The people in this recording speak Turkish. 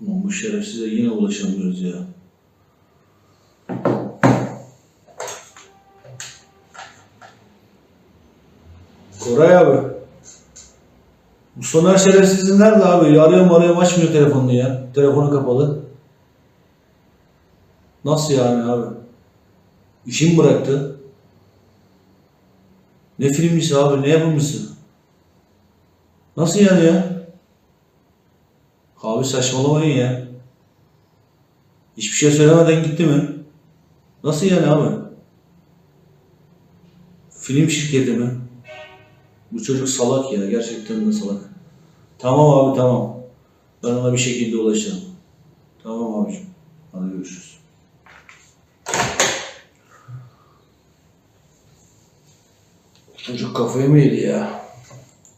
Ulan bu şerefsize yine ulaşamıyoruz ya. Koray abi. Bu Soner şerefsizin nerede abi? Arıyorum arıyorum açmıyor telefonunu ya. Telefonu kapalı. Nasıl yani abi? İşim bıraktı. Ne filmcisi abi? Ne yapımcısı? Nasıl yani ya? Abi saçmalamayın ya. Hiçbir şey söylemeden gitti mi? Nasıl yani abi? Film şirketi mi? Bu çocuk salak ya. Gerçekten de salak. Tamam abi tamam. Ben ona bir şekilde ulaşacağım. Tamam abicim. Hadi görüşürüz. Çocuk kafayı mı yedi ya?